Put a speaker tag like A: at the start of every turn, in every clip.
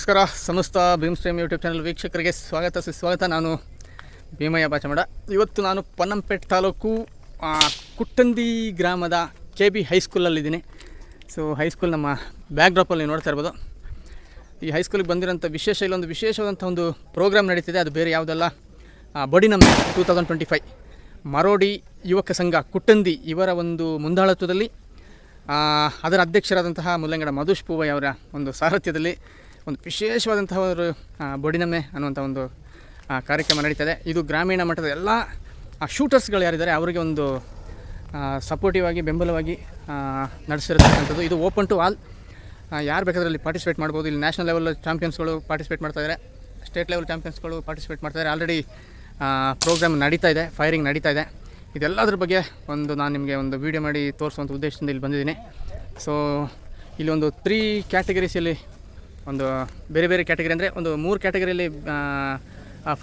A: ನಮಸ್ಕಾರ, ಸಮಸ್ತ Bhim stream YouTube channel ವೀಕ್ಷಕರಿಗೆ ಸ್ವಾಗತ. ಸುಸ್ವಾಗತ, ನಾನು ಭೀಮಯ್ಯ ಬಾಚಮಡ. ಇವತ್ತು ನಾನು ಪನ್ನಂಪೇಟ್ ತಾಲೂಕು ಕುಟ್ಟಂದಿ ಗ್ರಾಮದ ಕೆ ಬಿ ಹೈಸ್ಕೂಲಲ್ಲಿದ್ದೀನಿ. ಸೊ ಹೈಸ್ಕೂಲ್ ನಮ್ಮ ಬ್ಯಾಕ್ ಡ್ರಾಪಲ್ಲಿ ನೋಡ್ತಾ ಇರ್ಬೋದು. ಈ ಹೈಸ್ಕೂಲಿಗೆ ಬಂದಿರೋಂಥ ವಿಶೇಷ, ಇಲ್ಲೊಂದು ವಿಶೇಷವಾದಂಥ ಒಂದು ಪ್ರೋಗ್ರಾಮ್ ನಡೀತಿದೆ. ಅದು ಬೇರೆ ಯಾವುದಲ್ಲ ಬಡಿ ನಮ್ಮ two thousand twenty five Marodi ಯುವಕ ಸಂಘ ಕುಟ್ಟಂದಿ ಇವರ ಒಂದು ಮುಂದಾಳತ್ವದಲ್ಲಿ ಅದರ ಅಧ್ಯಕ್ಷರಾದಂತಹ ಮುಲ್ಲಂಗಡ ಮಧುಶ್ ಪೂವಯ್ಯ ಅವರ ಒಂದು ಸಾರಥ್ಯದಲ್ಲಿ ಒಂದು ವಿಶೇಷವಾದಂತಹ ಒಂದು ಬೊಡಿನಮ್ಮೆ ಅನ್ನುವಂಥ ಒಂದು ಕಾರ್ಯಕ್ರಮ ನಡೀತದೆ. ಇದು ಗ್ರಾಮೀಣ ಮಟ್ಟದ ಎಲ್ಲ ಶೂಟರ್ಸ್ಗಳು ಯಾರಿದ್ದಾರೆ ಅವರಿಗೆ ಒಂದು ಸಪೋರ್ಟಿವ್ ಆಗಿ, ಬೆಂಬಲವಾಗಿ ನಡೆಸಿರತಕ್ಕಂಥದ್ದು. ಇದು ಓಪನ್ ಟು ಆಲ್ ಯಾರು ಬೇಕಾದ್ರೆ ಇಲ್ಲಿ ಪಾರ್ಟಿಸಿಪೇಟ್ ಮಾಡ್ಬೋದು ಇಲ್ಲಿ ನ್ಯಾಷನಲ್ ಲೆವೆಲ್ ಚಾಂಪಿಯನ್ಸ್ಗಳು ಪಾರ್ಟಿಸಿಪೇಟ್ ಮಾಡ್ತಾಯಿದ್ದಾರೆ ಸ್ಟೇಟ್ ಲೆವೆಲ್ ಚಾಂಪಿಯನ್ಸ್ಗಳು ಪಾರ್ಟಿಸಿಪೇಟ್ ಮಾಡ್ತಾಯಿದ್ದಾರೆ ಆಲ್ರೆಡಿ ಪ್ರೋಗ್ರಾಮ್ ನಡೀತಾ ಇದೆ. ಫೈರಿಂಗ್ ನಡೀತಾ ಇದೆ. ಇದೆಲ್ಲದ್ರ ಬಗ್ಗೆ ಒಂದು ನಾನು ನಿಮಗೆ ಒಂದು ವೀಡಿಯೋ ಮಾಡಿ ತೋರಿಸುವಂಥ ಉದ್ದೇಶದಿಂದ ಇಲ್ಲಿ ಬಂದಿದ್ದೀನಿ. ಸೊ ಇಲ್ಲಿ ಒಂದು ತ್ರೀ ಕ್ಯಾಟಗರೀಸಲ್ಲಿ ಒಂದು ಬೇರೆ ಬೇರೆ ಕ್ಯಾಟಗರಿ ಅಂದರೆ ಒಂದು ಮೂರು ಕ್ಯಾಟಗರಿಯಲ್ಲಿ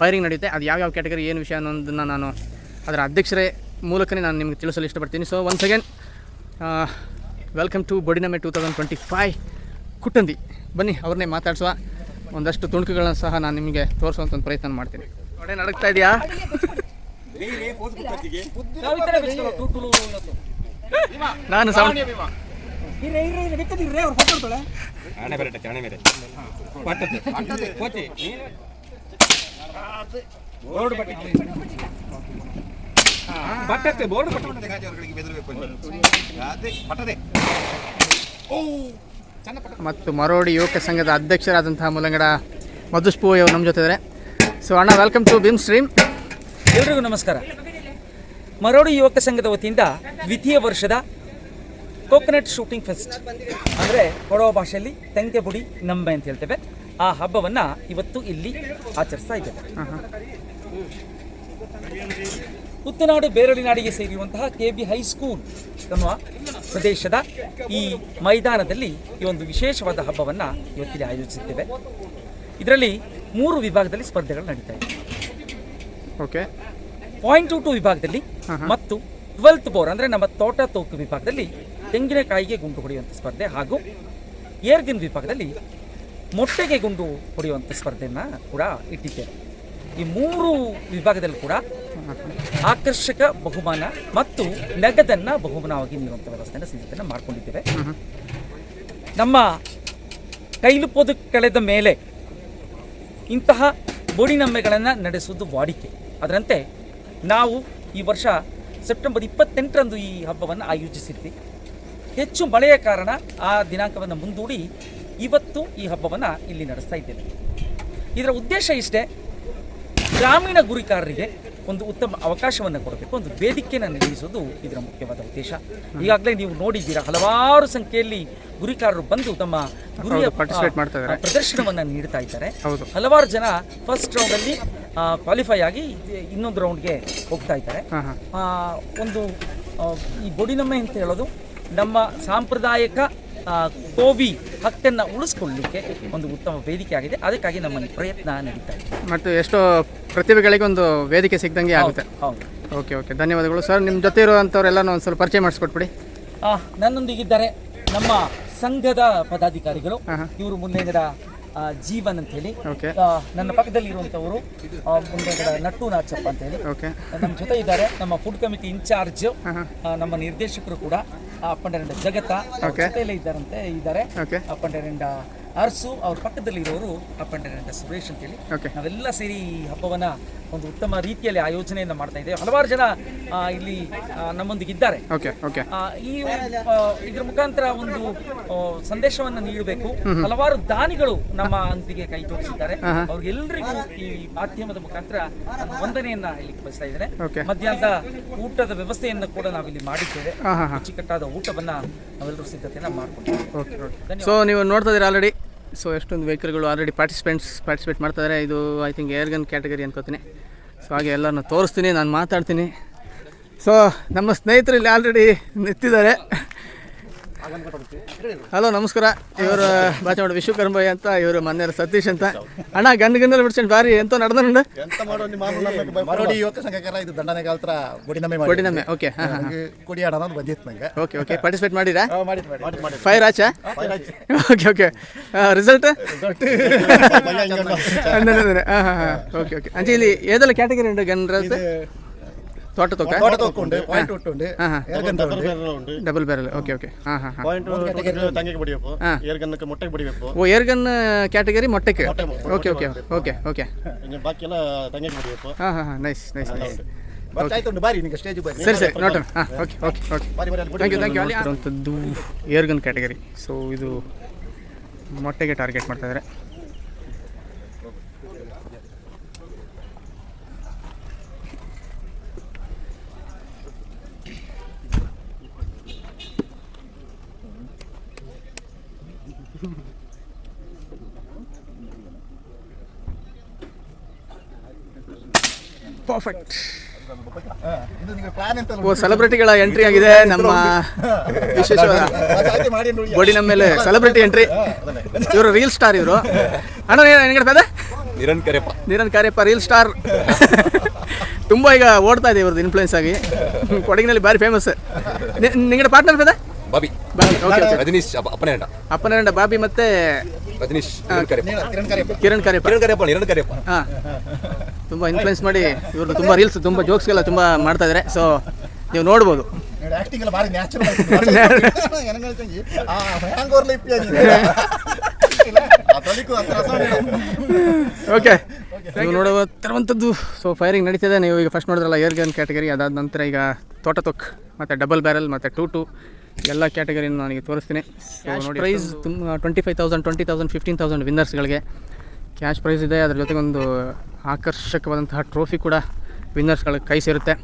A: ಫೈರಿಂಗ್ ನಡೆಯುತ್ತೆ. ಅದು ಯಾವ್ಯಾವ ಕ್ಯಾಟಗರಿ ಏನು ವಿಷಯ ಅನ್ನೋದನ್ನು ನಾನು ಅದರ ಅಧ್ಯಕ್ಷರೇ ಮೂಲಕನೇ ನಾನು ನಿಮಗೆ ತಿಳಿಸಲು ಇಷ್ಟಪಡ್ತೀನಿ. So once again welcome to ಬೊಡಿನಮೆ two thousand twenty five Kuttandi ಬನ್ನಿ ಅವ್ರನ್ನೇ ಮಾತಾಡಿಸುವ ಒಂದಷ್ಟು ತುಣುಕುಗಳನ್ನ ಸಹ ನಾನು ನಿಮಗೆ ತೋರಿಸುವಂಥ ಒಂದು ಪ್ರಯತ್ನ ಮಾಡ್ತೀನಿ. ಒಡೆ ನಡಕ್ತಾ ಇದೆಯಾ? ನಾನು ಸೌಂಡ್
B: ನೀನು? ಬೋರ್ಡ್ ಬಟ್ಟೆ.
A: ಮತ್ತು ಮರೋಡಿ ಯುವಕ ಸಂಘದ ಅಧ್ಯಕ್ಷರಾದಂತಹ ಮುಲಂಗಡ ಪೂವಯ್ಯ ಅವರು ನಮ್ಮ ಜೊತೆ ಇದ್ದಾರೆ ಸೊ ಅಣ್ಣ ವೆಲ್ಕಮ್ ಟು ಬಿಮ್ ಸ್ಟ್ರೀಮ್
C: ಎಲ್ರಿಗೂ ನಮಸ್ಕಾರ. ಮರೋಡಿ ಯುವಕ ಸಂಘದ ವತಿಯಿಂದ ದ್ವಿತೀಯ ವರ್ಷದ ಕೋಕೋನಟ್ ಶೂಟಿಂಗ್ ಫೆಸ್ಟ್ ಅಂದರೆ ಕೊಡೋ ಭಾಷೆಯಲ್ಲಿ ತೆಂಗೆ ಬುಡಿ ನಂಬೆ ಅಂತ ಹೇಳ್ತೇವೆ. ಆ ಹಬ್ಬವನ್ನು ಇವತ್ತು ಇಲ್ಲಿ ಆಚರಿಸ್ತಾ ಇದ್ದೇವೆ. ಉತ್ತನಾಡು ಬೇರಳಿನಾಡಿಗೆ ಸೇರಿರುವಂತಹ ಕೆ ಬಿ ಹೈಸ್ಕೂಲ್ ಅನ್ನುವ ಪ್ರದೇಶದ ಈ ಮೈದಾನದಲ್ಲಿ ಈ ಒಂದು ವಿಶೇಷವಾದ ಹಬ್ಬವನ್ನು ಇವತ್ತಿಗೆ ಆಯೋಜಿಸಿದ್ದೇವೆ ಇದರಲ್ಲಿ ಮೂರು ವಿಭಾಗದಲ್ಲಿ ಸ್ಪರ್ಧೆಗಳು ನಡೀತಾ ಇದೆ
A: ಓಕೆ
C: ಪಾಯಿಂಟ್ ಟು ಟು ವಿಭಾಗದಲ್ಲಿ ಮತ್ತು ಟ್ವೆಲ್ತ್ ಬೋರ್ ಅಂದರೆ ನಮ್ಮ ತೋಟ ತೋಕು ವಿಭಾಗದಲ್ಲಿ ತೆಂಗಿನಕಾಯಿಗೆ ಗುಂಡು ಹೊಡೆಯುವಂಥ ಸ್ಪರ್ಧೆ ಹಾಗೂ ಏರ್ಗಿನ್ ವಿಭಾಗದಲ್ಲಿ ಮೊಟ್ಟೆಗೆ ಗುಂಡು ಹೊಡೆಯುವಂಥ ಸ್ಪರ್ಧೆಯನ್ನು ಕೂಡ ಇಟ್ಟಿದ್ದೇವೆ. ಈ ಮೂರು ವಿಭಾಗದಲ್ಲಿ ಕೂಡ ಆಕರ್ಷಕ ಬಹುಮಾನ ಮತ್ತು ನಗದನ್ನು ಬಹುಮಾನವಾಗಿ ನೀಡುವಂಥ ವ್ಯವಸ್ಥೆಯನ್ನು ಸಿದ್ಧತೆಯನ್ನು ಮಾಡಿಕೊಂಡಿದ್ದೇವೆ. ನಮ್ಮ ಕೈಲುಪೋದು ಕಳೆದ ಮೇಲೆ ಇಂತಹ ಬೋಡಿನಮ್ಮೆಗಳನ್ನು ನಡೆಸುವುದು ವಾಡಿಕೆ. ಅದರಂತೆ ನಾವು ಈ ವರ್ಷ ಸೆಪ್ಟೆಂಬರ್ ಇಪ್ಪತ್ತೆಂಟರಂದು ಈ ಹಬ್ಬವನ್ನು ಆಯೋಜಿಸಿದ್ವಿ ಹೆಚ್ಚು ಮಳೆಯ ಕಾರಣ ಆ ದಿನಾಂಕವನ್ನು ಮುಂದೂಡಿ ಇವತ್ತು ಈ ಹಬ್ಬವನ್ನು ಇಲ್ಲಿ ನಡೆಸ್ತಾ ಇದ್ದೇವೆ ಇದರ ಉದ್ದೇಶ ಇಷ್ಟೇ ಗ್ರಾಮೀಣ ಗುರಿಕಾರರಿಗೆ ಒಂದು ಉತ್ತಮ ಅವಕಾಶವನ್ನು ಕೊಡಬೇಕು ಒಂದು ವೇದಿಕೆಯನ್ನು ನಿರ್ಮಿಸೋದು ಇದರ ಮುಖ್ಯವಾದ ಉದ್ದೇಶ. ಈಗಾಗಲೇ ನೀವು ನೋಡಿದ್ದೀರಾ ಹಲವಾರು ಸಂಖ್ಯೆಯಲ್ಲಿ ಗುರಿಕಾರರು ಬಂದು ತಮ್ಮ ಗುರಿಯ ಪ್ರದರ್ಶನವನ್ನು ನೀಡ್ತಾ ಇದ್ದಾರೆ. ಹಲವಾರು ಜನ ಫಸ್ಟ್ ರೌಂಡಲ್ಲಿ ಕ್ವಾಲಿಫೈ ಆಗಿ ಇನ್ನೊಂದು ರೌಂಡ್ಗೆ ಹೋಗ್ತಾ ಇದ್ದಾರೆ. ಒಂದು ಈ ಬೊಡಿನಮ್ಮೆ ಅಂತ ಹೇಳೋದು ನಮ್ಮ ಸಾಂಪ್ರದಾಯಿಕ ಕೋವಿ ಹಕ್ಕನ್ನು ಉಳಿಸ್ಕೊಳ್ಳಿಕ್ಕೆ ಒಂದು ಉತ್ತಮ ವೇದಿಕೆ ಆಗಿದೆ ಅದಕ್ಕಾಗಿ ನಮ್ಮ ಪ್ರಯತ್ನ ನಡೀತಾ ಇದೆ.
A: ಮತ್ತು ಎಷ್ಟೋ ಪ್ರತಿಭೆಗಳಿಗೆ ಒಂದು ವೇದಿಕೆ ಸಿಗ್ದಂಗೆ ಆಗುತ್ತೆ.
C: ಹೌದು.
A: Okay okay. ಧನ್ಯವಾದಗಳು. ಸರ್ ನಿಮ್ಮ ಜೊತೆ ಇರುವಂಥವ್ರೆಲ್ಲನೂ ಒಂದು ಸ್ವಲ್ಪ ಪರಿಚಯ ಮಾಡಿಸ್ಕೊಟ್ಬಿಡಿ.
C: ನನ್ನೊಂದಿಗಿದ್ದಾರೆ ನಮ್ಮ ಸಂಘದ ಪದಾಧಿಕಾರಿಗಳು. ಇವರು ಮುಂದೆ ಆ, ಜೀವನ್ ಅಂತ ಹೇಳಿ ನನ್ನ ಪಕ್ಕದಲ್ಲಿ ಇರುವಂತವರು ನಟ್ಟು ನಾಚಪ್ಪ ಅಂತ ಹೇಳಿ ನಮ್ಮ ಜೊತೆ ಇದ್ದಾರೆ ನಮ್ಮ ಫುಡ್ ಕಮಿಟಿ ಇನ್ಚಾರ್ಜ್ ನಮ್ಮ ನಿರ್ದೇಶಕರು ಕೂಡ ಅಪ್ಪಂಡರಂಡ ಜಗತ್ತ. ಜೊತೆಯಲ್ಲೇ ಇದ್ದಾರಂತೆ ಇದ್ದಾರೆ.
A: ಓಕೆ
C: ಅಪ್ಪಂಡರಂಡ ಅರ್ಸು ಅವ್ರ ಪಕ್ಕದಲ್ಲಿ ಇರೋರು ಅಪ್ಪಂಡ ಸುರೇಶ್ ಅಂತೇಳಿ. ನಾವೆಲ್ಲ ಸೇರಿ ಈ ಹಬ್ಬವನ್ನ ಒಂದು ಉತ್ತಮ ರೀತಿಯಲ್ಲಿ ಆಯೋಜನೆಯನ್ನು ಮಾಡ್ತಾ ಇದ್ದೇವೆ. ಹಲವಾರು ಜನ ಆ, ಇಲ್ಲಿ ಆ, ನಮ್ಮೊಂದಿಗೆ ಇದ್ದಾರೆ.
A: ಓಕೆ ಓಕೆ
C: ಆ, ಈ ಆ, ಇದ್ರ ಮುಖಾಂತರ ಒಂದು ಸಂದೇಶವನ್ನ ಸಂದೇಶವನ್ನು ನೀಡಬೇಕು. ಹಲವಾರು ದಾನಿಗಳು ನಮ್ಮ ಅಂತಿಗೆ ಕೈ
A: ತೋರಿಸಿದ್ದಾರೆ.
C: ಅವ್ರಿಗೆಲ್ಲರಿಗೂ ಈ ಮಾಧ್ಯಮದ ಮುಖಾಂತರ ನಾನು ವಂದನೆಯನ್ನ ಇಲ್ಲಿ ಬಯಸ್ತಾ ಇದ್ದೇನೆ.
A: ಓಕೆ
C: ಮಧ್ಯಾಹ್ನದ ಊಟದ ವ್ಯವಸ್ಥೆಯನ್ನ ಕೂಡ ನಾವಿಲ್ಲಿ ಮಾಡಿದ್ದೇವೆ.
A: ಚಿಕ್ಕಟ್ಟಾದ ಹಾಂ ಹಾಂ.
C: ಅಚ್ಚುಕಟ್ಟಾದ ಊಟವನ್ನ ನಾವೆಲ್ಲರೂ ಸಿದ್ಧತೆಯನ್ನ ಮಾಡ್ಕೊಂಡಿದ್ದೇವೆ
A: ಓಕೆ ಓಕೆ ಸೊ ನೀವು ನೋಡ್ತಾ ಇದ್ದೀರಾ ಆಲ್ರೆಡಿ ಸೊ ಎಷ್ಟೊಂದು ವೆಹಿಕಲ್ಗಳು ಆಲ್ರೆಡಿ ಪಾರ್ಟಿಸಿಪೆಂಟ್ಸ್ ಪಾರ್ಟಿಸಿಪೇಟ್ ಮಾಡ್ತಾ ಇದ್ದಾರೆ ಇದು ಐ ಥಿಂಕ್ ಏರ್ಗನ್ ಕ್ಯಾಟಗರಿ ಅನ್ಕೋತೀನಿ. ಸೊ ಹಾಗೆ ಎಲ್ಲರನ್ನ ತೋರಿಸ್ತೀನಿ, ನಾನು ಮಾತಾಡ್ತೀನಿ. ಸೊ ನಮ್ಮ ಸ್ನೇಹಿತರು ಇಲ್ಲಿ ಆಲ್ರೆಡಿ ನಿಂತಿದ್ದಾರೆ. ಹಲೋ ನಮಸ್ಕಾರ. ಇವರು ಬಾಚವಾಡ ಮಾಡಿ ವಿಶ್ವಕರ್ಮ ಅಂತ ಇವರು ಮನೆ ಸತೀಶ್ ಅಂತ. ಅಣ್ಣ ಗಂಡ ಗಂಡಲ್ಲಿ ಬಿಡ್ಸ್ಕೊಂಡು ಬಾರಿ ಎಂತ ನಡೆದ
D: ಎಂತ ಮಾಡೋ ನಿಮ್ಮ ಮರೋಡಿ ಯುವಕ ಸಂಘಕಾರ ಇದು ದಂಡನೆ ಕಾಲ್ತರ ಗುಡಿನಮ್ಮೆ ಮಾಡಿ
A: ಕೊಡಿನಮ್ಮೆ ಓಕೆ
D: ಕುಡಿ ಬಂದಿತ್ತು ನಂಗೆ.
A: ಓಕೆ ಓಕೆ ಪಾರ್ಟಿಸಿಪೇಟ್ ಮಾಡಿರಾ? ಫೈರ್ ಆಚ? ಓಕೆ ಓಕೆ ರಿಸಲ್ಟ್ ಹಾಂ ಹಾಂ ಹಾಂ. ಓಕೆ ಓಕೆ ಅಂಚೆ ಇಲ್ಲಿ ಏದೆಲ್ಲ ಕ್ಯಾಟಗರಿ ಉಂಟು ಗನ್ರದ್ದು ತೋಟ ತೋಕ
D: ತೋಟ ತೊಕ್ಕೊಂಡು ಪಾಯಿಂಟ್ ಉಂಟು
A: ಹಾಂ ಹಾಂ.
D: ಏರ್ಗಂತ ಉಂಟು.
A: ಡಬಲ್ ಬ್ಯಾರಲ್ ಓಕೆ ಓಕೆ ಹಾಂ ಹಾಂ ಹಾಂ.
E: ಪಾಯಿಂಟ್ ತಂಗಿಗೆ ಬಡಿಯಪ್ಪು
A: ಹಾ.
E: ಏರ್ಗನ್ನಕ್ಕೆ ಮೊಟ್ಟೆಗೆ ಬಡಿಬೇಕು.
A: ಓ ಏರ್ಗನ್ ಕ್ಯಾಟಗರಿ ಮೊಟ್ಟೆಗೆ? ಓಕೆ ಓಕೆ ಓಕೆ ಓಕೆ
E: ಇನ್ನು ಬಾಕಿ ಎಲ್ಲ ತಂಗಿಗೆ ಬಡಿಯಪ್ಪು
A: ಹಾಂ ಹಾಂ ಹಾಂ. ನೈಸ್ ನೈಸ್ ನೈಸ್ ಸರಿ ಸರಿ. ನೋಡೋಣ ಹಾಂ ಓಕೆ ಓಕೆ ಓಕೆ
D: ಬಾರಿ ಬಾರಿ
A: ಥ್ಯಾಂಕ್ ಯು ಥ್ಯಾಂಕ್ ಯು ಅಲ್ಲಿ ಇರುವಂಥದ್ದು ಏರ್ಗನ್ ಕ್ಯಾಟಗರಿ ಸೊ ಇದು ಮೊಟ್ಟೆಗೆ ಟಾರ್ಗೆಟ್ ಮಾಡ್ತಾ ಪರ್ಫೆಕ್ಟ್ ಸೆಲೆಬ್ರಿಟಿಗಳ ಎಂಟ್ರಿ ಆಗಿದೆ. ನಮ್ಮ
D: ವಿಶೇಷ
A: ಬಾಡಿ ನಮ್ಮ ಮೇಲೆ ಸೆಲೆಬ್ರಿಟಿ ಎಂಟ್ರಿ ಇವರು ರೀಲ್ ಸ್ಟಾರ್ ಇವರು. ಅಣ್ಣ ಏನು
B: ಹೇಳ್ತಾ
A: ನಿರನ್ ಕಾರ್ಯಪ್ಪ. ನಿರನ್ ರೀಲ್ ಸ್ಟಾರ್ ತುಂಬ ಈಗ ಓಡ್ತಾ ಇದೆ ಇವ್ರದ್ದು ಇನ್ಫ್ಲೂಯೆನ್ಸ್ ಆಗಿ. ಕೊಡಗಿನಲ್ಲಿ ಬಾರಿ ಫೇಮಸ್ ನಿಂಗಡೆ ಪಾರ್ಟ್ನರ್ ಬೇದ
B: ಬಾಬಿ.
A: ಬಾಬಿ ಓಕೆ
B: ರಜನೀಶ್ ಅಪ್ಪನೇ ಅಣ್ಣ.
A: ಅಪ್ಪನೇ ಅಣ್ಣ ಬಾಬಿ ಮತ್ತೆ
B: ರಜನೀಶ್
D: ಕಿರಣ್ ಕಾರ್ಯಪ್ಪ.
A: ಕಿರಣ್ ಕಾರ್ಯಪ್ಪ
B: ಕಿರಣ್ ಕಾರ್ಯಪ್ಪ.
A: ಹಾಂ. ತುಂಬ ಇನ್ಫ್ಲುಯೆನ್ಸ್ ಮಾಡಿ ಇವ್ರದ್ದು ತುಂಬ ರೀಲ್ಸ್ ತುಂಬ ಜೋಕ್ಸ್ಗೆಲ್ಲ ತುಂಬ ಮಾಡ್ತಾ ಇದ್ದಾರೆ ಸೊ ನೀವು ನೋಡ್ಬೋದು.
D: ಆಕ್ಟಿಂಗ್ ಎಲ್ಲ ನ್ಯಾಚುರಲ್ ಹ್ಯಾಂಗ್.
A: ಓಕೆ ನೀವು ನೋಡುತ್ತಿರುವಂಥದ್ದು ಸೊ ಫೈರಿಂಗ್ ನಡೀತಿದೆ. ನೀವು ಈಗ ಫಸ್ಟ್ ನೋಡಿದ್ರಲ್ಲ ಏರ್ ಗನ್ ಕ್ಯಾಟಗರಿ ಅದಾದ ನಂತರ ಈಗ ತೋಟ ತೊಕ್ ಮತ್ತು ಡಬಲ್ ಬ್ಯಾರಲ್ ಮತ್ತು ಟೂ ಟು ಎಲ್ಲ ಕ್ಯಾಟಗರಿನ ನನಗೆ ತೋರಿಸ್ತೀನಿ. ಸೊ ನೋಡಿ ಪ್ರೈಸ್ ತುಂಬ twenty five thousand twenty thousand fifteen thousand ವಿನ್ನರ್ಸ್ಗಳಿಗೆ cash prize ಇದೆ. ಅದ್ರ ಜೊತೆಗೆ ಒಂದು ಆಕರ್ಷಕವಾದಂತಹ ಟ್ರೋಫಿ ಕೂಡ ವಿನ್ನರ್ಸ್ಗಳಿಗೆ ಕೈ ಸೇರುತ್ತೆ.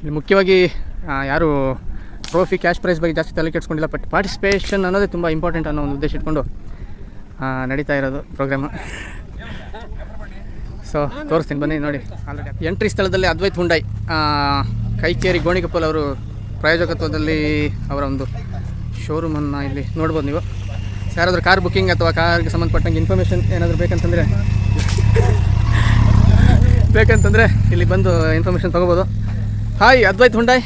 A: ಇಲ್ಲಿ ಮುಖ್ಯವಾಗಿ ಯಾರು ಟ್ರೋಫಿ ಕ್ಯಾಶ್ ಪ್ರೈಸ್ ಬಗ್ಗೆ ಜಾಸ್ತಿ ತಲೆ ಕೆಡಿಸ್ಕೊಂಡಿಲ್ಲ ಬಟ್ ಪಾರ್ಟಿಸಿಪೇಷನ್ ಅನ್ನೋದೇ ತುಂಬ ಇಂಪಾರ್ಟೆಂಟ್ ಅನ್ನೋ ಒಂದು ಉದ್ದೇಶ ಇಟ್ಕೊಂಡು ನಡೀತಾ ಇರೋದು ಪ್ರೋಗ್ರಾಮು ಸೊ ತೋರಿಸ್ತೀನಿ. ಬನ್ನಿ, ನೋಡಿ. ಎಂಟ್ರಿ ಸ್ಥಳದಲ್ಲಿ ಅದ್ವೈತ್ ಹುಂಡೈ ಕೈಕೇರಿ ಗೋಣಿಗಪ್ಪಲ್ ಅವರು ಪ್ರಾಯೋಜಕತ್ವದಲ್ಲಿ ಅವರ ಒಂದು ಶೋರೂಮನ್ನು ಇಲ್ಲಿ ನೋಡ್ಬೋದು ನೀವು. ಯಾರಾದರೂ ಕಾರ್ ಬುಕ್ಕಿಂಗ್ ಅಥವಾ ಕಾರ್ಗೆ ಸಂಬಂಧಪಟ್ಟಂಗೆ ಇನ್ಫಾರ್ಮೇಷನ್ ಏನಾದರೂ ಬೇಕಂತಂದರೆ ಬೇಕಂತಂದರೆ ಇಲ್ಲಿ ಬಂದು ಇನ್ಫಾರ್ಮೇಷನ್ ತೊಗೋಬೋದು. ಹಾಯ್ ಅದ್ವೈತ್ ಹುಂಡಾಯ್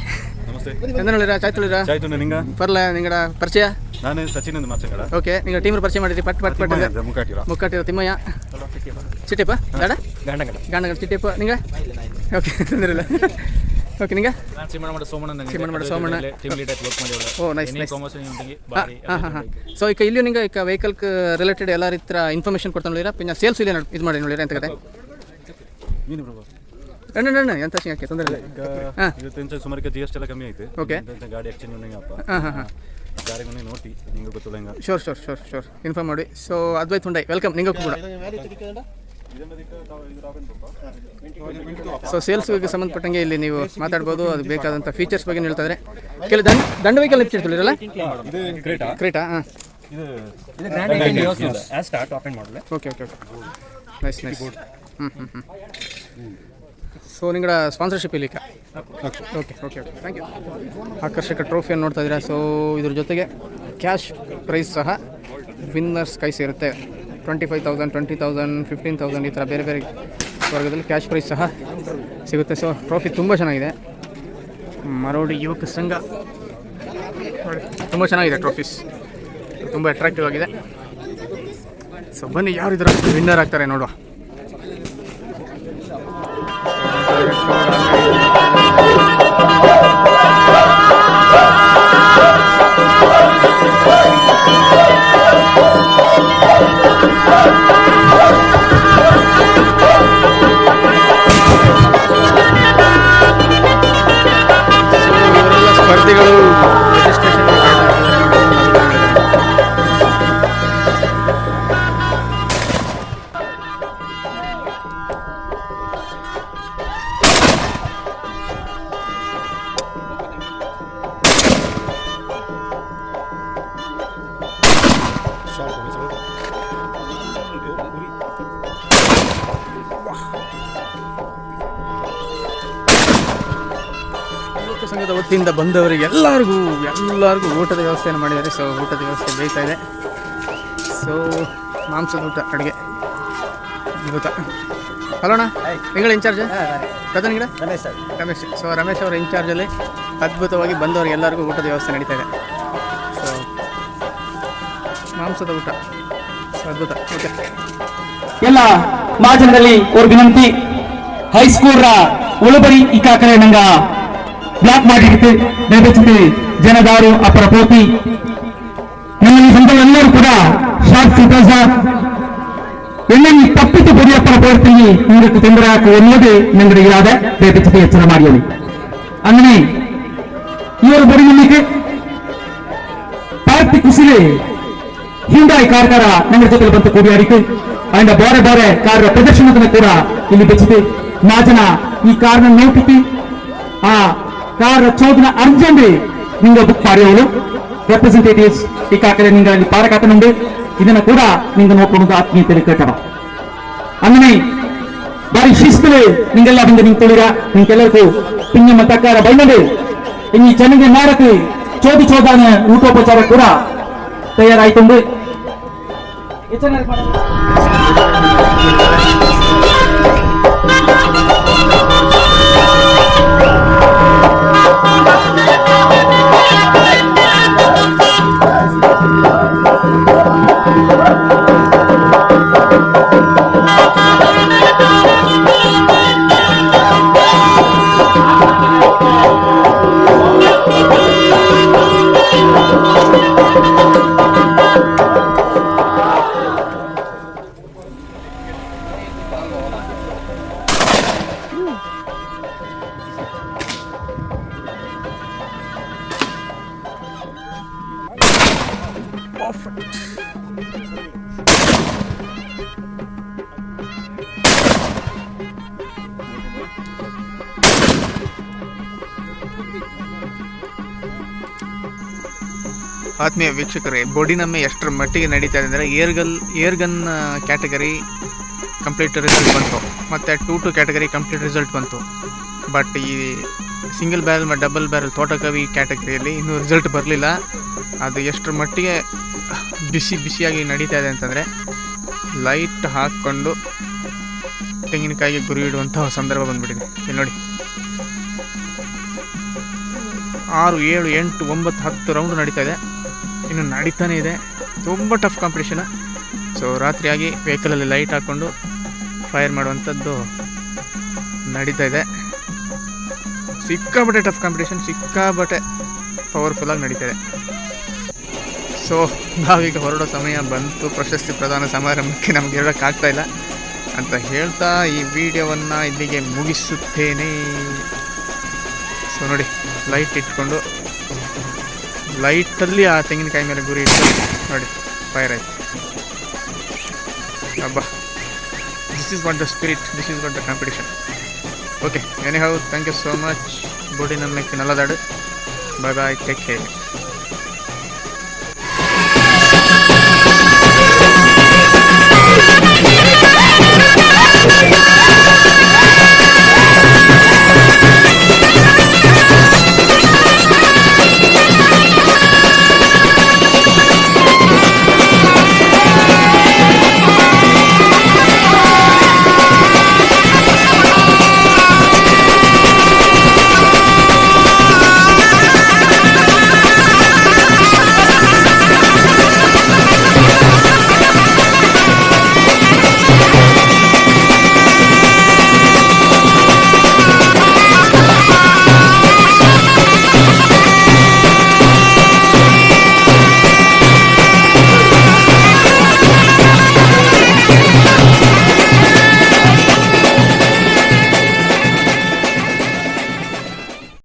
A: ಚಾಯ್ತುಳಿರ
F: ಆಯ್ತು ನಿಂಗ?
A: ಪರ್ಲ ನಿಂಗಡ ಪರಿಚಯ?
F: ನಾನು ಸಚಿನ್ ಮಾತಾಡ
A: ಓಕೆ ನಿಂಗ ಟೀಮ್ ಪರಿಚಯ ಮಾಡಿದ್ರಿ ಪಟ್ ಪಟ್ ಪಟ್. ಮುಕ್ಕಾಟಿರೋ ತಿಮ್ಮಯ್ಯ. ಚಿಟ್ಟಿಪ್ಪ ಗಾಡ
B: ಗಾಂಡ ಗಂಡ
A: ಗಂಡ ಚಿಟ್ಟಿಪ್ಪ ನಿಂಗ? ಓಕೆ ತೊಂದರೆ ಓಕೆ ನಿಂಗ?
G: ನಾನು ಸಿಮಣಮಠ ಸೋಮಣ್ಣ
A: ಸಿಮಣಮಠ ಸೋಮಣ್ಣ.
G: ಟೀಮ್ ಲೀಡರ್ ವರ್ಕ್ ಮಾಡಿವಲ್ಲ
A: ಓ ನೈಸ್ ನೈಸ್
G: ಕಾಮರ್ಸ್ ನಿಮಗೆ ಬಾರಿ
A: ಹಾಂ ಹಾಂ ಹಾಂ. ಸೊ ಈಗ ಇಲ್ಲಿ ನಿಂಗೆ ಈಗ ವೆಹಿಕಲ್ ರಿಲೇಟೆಡ್ ಎಲ್ಲ ರೀತಿಯ ಇನ್ಫಾರ್ಮೇಷನ್ ಕೊಡ್ತಾ ನೋಡಿರ ಪಿನ್ನ ಸೇಲ್ಸ್ ಇಲ್ಲಿ ನಡ್- ಇದು ಮಾಡಿ ನೋಡಿರ ಅಂತ ಕತೆ?
F: ನೀನು ಪ್ರಭು.
A: ಅಣ್ಣ ಅಣ್ಣ ಎಂತ ಯಾಕೆ ತೊಂದರೆ ಇಲ್ಲ?
F: ಈಗ
A: ಹಾಂ.
F: ಇವತ್ತಿನ ಸುಮಾರು ಜಿ ಎಸ್ ಟಿ ಎಲ್ಲ ಕಮ್ಮಿ ಐತೆ ಓಕೆ ಗಾಡಿ ಎಕ್ಸ್ಚೇಂಜ್ ಉಂಡಂಗೆ ಅಪ್ಪ.
A: ಹಾಂ ಹಾಂ ಹಾಂ.
F: ಮನೆ ನೋಟಿ ನಿಂಗೆ ಗೊತ್ತಿಲ್ಲ ಹಿಂಗ.
A: Sure sure sure sure inform ಮಾಡಿ. ಸೊ ಅದ್ವೈತ್ ಹುಂಡೈ ವೆಲ್ಕಮ್ ನಿಂಗೂ ಕೂಡ. ಸೊ ಸೇಲ್ಸ್ಗೆ ಸಂಬಂಧಪಟ್ಟಂಗೆ ಇಲ್ಲಿ ನೀವು ಮಾತಾಡ್ಬೋದು. ಅದು ಬೇಕಾದಂಥ ಫೀಚರ್ಸ್ ಬಗ್ಗೆ ಹೇಳ್ತಾ ಇದ್ದಾರೆ ಕೆಲವು ದಂಡ ದಂಡ ವೆಹಿಕಲ್
B: ಗ್ರೇಟಾ
A: ಕ್ರೇಟಾ, ಹಾಂ. ಓಕೆ ಓಕೆ ನೈಸ್ ನೈಸ್ ಹ್ಞೂ ಹ್ಞೂ ಸೊ ನಿಂಗಡ ಸ್ಪಾನ್ಸರ್ಶಿಪ್ ಇಲ್ಲಿ okay okay okay thank you ಆಕರ್ಷಕ ಟ್ರೋಫಿಯನ್ನು ನೋಡ್ತಾ ಇದ್ದೀರಾ. ಸೊ ಇದ್ರ ಜೊತೆಗೆ ಕ್ಯಾಶ್ ಪ್ರೈಸ್ ಸಹ ವಿನ್ನರ್ಸ್ ಕೈ ಸೇರುತ್ತೆ. Twenty five thousand twenty thousand fifteen thousand ಈ ಥರ ಬೇರೆ ಬೇರೆ ವರ್ಗದಲ್ಲಿ ಕ್ಯಾಶ್ ಪ್ರೈಸ್ ಸಹ ಸಿಗುತ್ತೆ. ಸೊ ಟ್ರೋಫಿ ತುಂಬ ಚೆನ್ನಾಗಿದೆ. ಮರೋಡಿ ಯುವಕ ಸಂಘ. ತುಂಬ ಚೆನ್ನಾಗಿದೆ ಟ್ರೋಫೀಸ್ ತುಂಬ ಅಟ್ರಾಕ್ಟಿವ್ ಆಗಿದೆ. ಸೊ ಬನ್ನಿ ಯಾರು ವಿನ್ನರ್ ಆಗ್ತಾರೆ ನೋಡುವ. ರಿಜಿಸ್ಟ್ರೇಷನ್ ಸಂಘದ ವತಿಯಿಂದ ಬಂದವರಿಗೆ ಎಲ್ಲರಿಗೂ ಎಲ್ಲರಿಗೂ ಊಟದ ವ್ಯವಸ್ಥೆಯನ್ನು ಮಾಡಿದ್ದಾರೆ. ಸೊ ಊಟದ ವ್ಯವಸ್ಥೆ ಬೇಯ್ತಾ ಇದೆ. ಸೊ ಮಾಂಸದ ಊಟ ಅಡುಗೆ ಅದ್ಭುತ. ಹಲೋಣ ನಿಗಳ ಇನ್ಚಾರ್ಜ್ ಪ್ರಧಾನಿಗಳ
D: ರಮೇಶ್ ಸರ್.
A: ರಮೇಶ್. ಸೊ ರಮೇಶ್ ಅವರ ಇನ್ಚಾರ್ಜಲ್ಲಿ ಅದ್ಭುತವಾಗಿ ಬಂದವರಿಗೆ ಎಲ್ಲರಿಗೂ ಊಟದ ವ್ಯವಸ್ಥೆ ನಡೀತಾ ಇದೆ. ಸೊ ಮಾಂಸದ ಊಟ. ಸೊ ಅದ್ಭುತ. ಓಕೆ
H: ಎಲ್ಲ ಮಾಜನದಲ್ಲಿ ಅವ್ರ ವಿನಂತಿ. ಹೈಸ್ಕೂಲ್ರ ಉಳುಬರಿ ಇಕ್ಕಾಕರೆ ಬ್ಲಾಕ್ ಮಾಡಿರುತ್ತೆ. ದಯವಿಟ್ಟು ಜನದಾರು ಅಪರ ಪೋತಿ ನಮ್ಮ ಸಂತ ಎಲ್ಲರೂ ಕೂಡ ಶಾರ್ಟ್ ಸಿಟಸ ಎಲ್ಲೆಲ್ಲಿ ತಪ್ಪಿತು ಪುರಿಯಪ್ಪನ ಪ್ರವೃತ್ತಿಗೆ ಮುಂದಕ್ಕೆ ತೊಂದರೆ ಹಾಕುವಲ್ಲದೆ ನಿಂದರಿಗಾದ ದಯವಿಟ್ಟು ಎಚ್ಚರ ಮಾಡಿಯಲಿ അങ്ങനെ ഈ ഒരു പൊടിയിലേക്ക് ಪಾರ್ಟಿ ಕುಸಿಲೆ ಹಿಂದಾಯಿ ಕಾರ್ಕಾರ ನಮ್ಮ ಜೊತೆ ಬಂತು ಕೂಡಿಯಾಡಿತು ಅಂಡ್ ಬೇರೆ ಬೇರೆ ಕಾರ್ಯ ಪ್ರದರ್ಶನದನ್ನ ಕೂಡ ಇಲ್ಲಿ ಬೆಚ್ಚಿದೆ. ಮಾಜನ ಈ ಕಾರ್ನ ನೋಟಿತಿ ಆ ದಾರ ಚೌಧನ ಅರ್ಜೆಂಟ್ ನಿಂಗ ಬುಕ್ ಮಾಡಿರೋರು ರೆಪ್ರೆಸೆಂಟೇಟಿವ್ಸ್ ಈ ಕಾಕಡೆ ನಿಂಗ ಅಲ್ಲಿ ಪಾರಕಾತನುಂಡು ಇದನ್ನ ಕೂಡ ನಿಂಗ ನೋಡ್ಕೊಂಡು ಆತ್ಮೀಯತೆ ಕಟ್ಟಡ ಅನ್ನೇ ಬಾರಿ ಶಿಸ್ತರು ನಿಂಗೆಲ್ಲ ಬಂದು ನಿಂಗೆ ತೊಳಿರ ನಿಂಗೆಲ್ಲರಿಗೂ ಪಿಂಗ ಮತಕಾರ ಬೈನಡು ಇನ್ನು ಚೆನ್ನಾಗಿ ಮಾಡಕ್ಕೆ ಚೋದಿ ಚೋದಾನ ಊಟೋಪಚಾರ ಕೂಡ ತಯಾರಾಯ್ತುಂಡು ಎಚ್ perfect.
A: ಆತ್ಮೀಯ ವೀಕ್ಷಕರೇ, ಬೋಡಿನಮ್ಮೆ ಎಷ್ಟರ ಮಟ್ಟಿಗೆ ನಡೀತಾ ಇದೆ ಅಂದರೆ ಏರ್ಗಲ್, ಏರ್ಗನ್ ಕ್ಯಾಟಗರಿ ಕಂಪ್ಲೀಟ್ ರಿಸಲ್ಟ್ ಬಂತು. ಮತ್ತು two two category complete result ಬಂತು. ಬಟ್ ಈ ಸಿಂಗಲ್ ಬ್ಯಾರಲ್ ಮತ್ತು ಡಬಲ್ ಬ್ಯಾರಲ್ ತೋಟಕವಿ ಕ್ಯಾಟಗರಿಯಲ್ಲಿ ಇನ್ನೂ ರಿಸಲ್ಟ್ ಬರಲಿಲ್ಲ. ಅದು ಎಷ್ಟರ ಮಟ್ಟಿಗೆ ಬಿಸಿ ಬಿಸಿಯಾಗಿ ನಡೀತಾ ಇದೆ ಅಂತಂದರೆ ಲೈಟ್ ಹಾಕ್ಕೊಂಡು ತೆಂಗಿನಕಾಯಿಗೆ ಗುರಿ ಇಡುವಂತಹ ಸಂದರ್ಭ ಬಂದ್ಬಿಟ್ಟಿದೆ. ಇಲ್ಲಿ ನೋಡಿ. ಆರು, ಏಳು, ಎಂಟು, ಒಂಬತ್ತು, ಹತ್ತು ರೌಂಡ್ ನಡೀತಾ ಇದೆ. ಇನ್ನು ನಡೀತಾನೆ ಇದೆ. ತುಂಬ ಟಫ್ ಕಾಂಪಿಟೇಷನ್ ಸೊ ರಾತ್ರಿಯಾಗಿ ವೆಹಿಕಲಲ್ಲಿ ಲೈಟ್ ಹಾಕ್ಕೊಂಡು ಫೈರ್ ಮಾಡುವಂಥದ್ದು ನಡೀತಾ ಇದೆ. ಸಿಕ್ಕಾಬಟ್ಟೆ ಟಫ್ ಕಾಂಪಿಟೇಷನ್ ಸಿಕ್ಕಾಬಟ್ಟೆ ಪವರ್ಫುಲ್ಲಾಗಿ ನಡೀತಾ ಇದೆ. ಸೊ ನಾವೀಗ ಹೊರಡೋ ಸಮಯ ಬಂತು. ಪ್ರಶಸ್ತಿ ಪ್ರದಾನ ಸಮಾರಂಭಕ್ಕೆ ನಮ್ಗೆ ಹೇಳೋಕ್ಕಾಗ್ತಾ ಇಲ್ಲ. ಅಂತ ಹೇಳ್ತಾ ಈ ವಿಡಿಯೋವನ್ನು ಇಲ್ಲಿಗೆ ಮುಗಿಸುತ್ತೇನೆ. ಸೊ ನೋಡಿ ಲೈಟ್ ಇಟ್ಕೊಂಡು ಲೈಟಲ್ಲಿ ಆ ತೆಂಗಿನಕಾಯಿ ಮೇಲೆ ಗುರಿ ಇಟ್ಟು ನೋಡಿ ಫೈರ್ ಆಯ್ತು. ಹಬ್ಬ this is what the spirit this is what the competition okay anyhow thank you so much body ನಮ್ಮ ನಲ್ಲದಾಡು ಬಾಯ್ ಬಾಯ್ ಟೇಕ್ ಕೇರ್